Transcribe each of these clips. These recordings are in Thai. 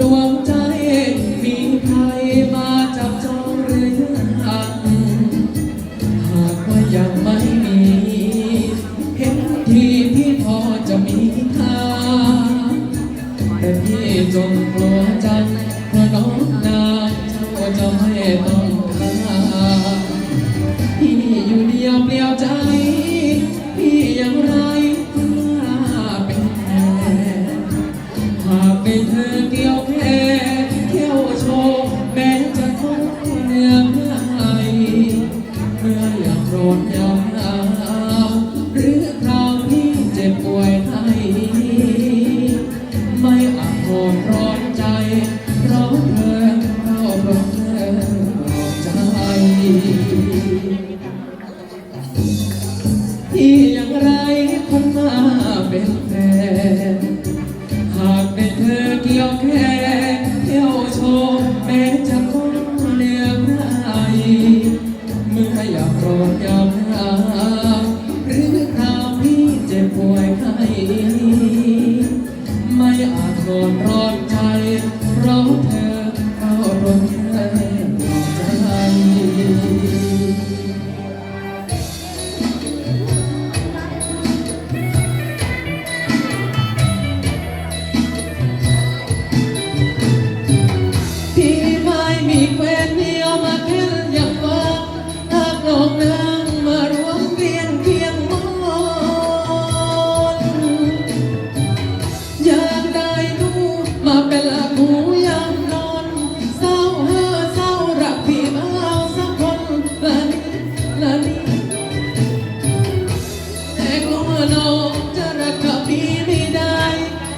ดวงใจ ที่ยังไรคนมาเป็นแฟนหากเป็นเธอเกี่ยวแค่เที่ยวชมเป็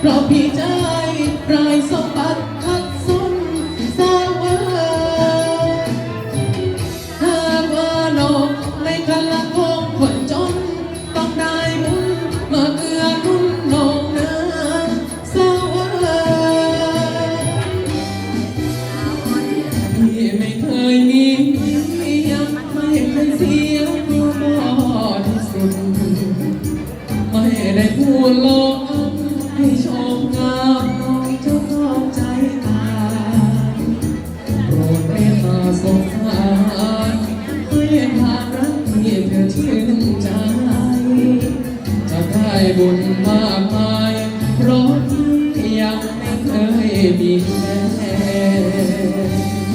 เราะพี่ใจรายสมบัติคัดสุนสาว่าหากว่าโกในคันละคงคนจน ต้องได้บุญมาเกื้อนุนโลกเนื้อสาว่าพี่ไม่เคยมียังไม่เคยเสียบมอรสุดไม่ได้พูดโลก ยังไม่เคยมีแฟน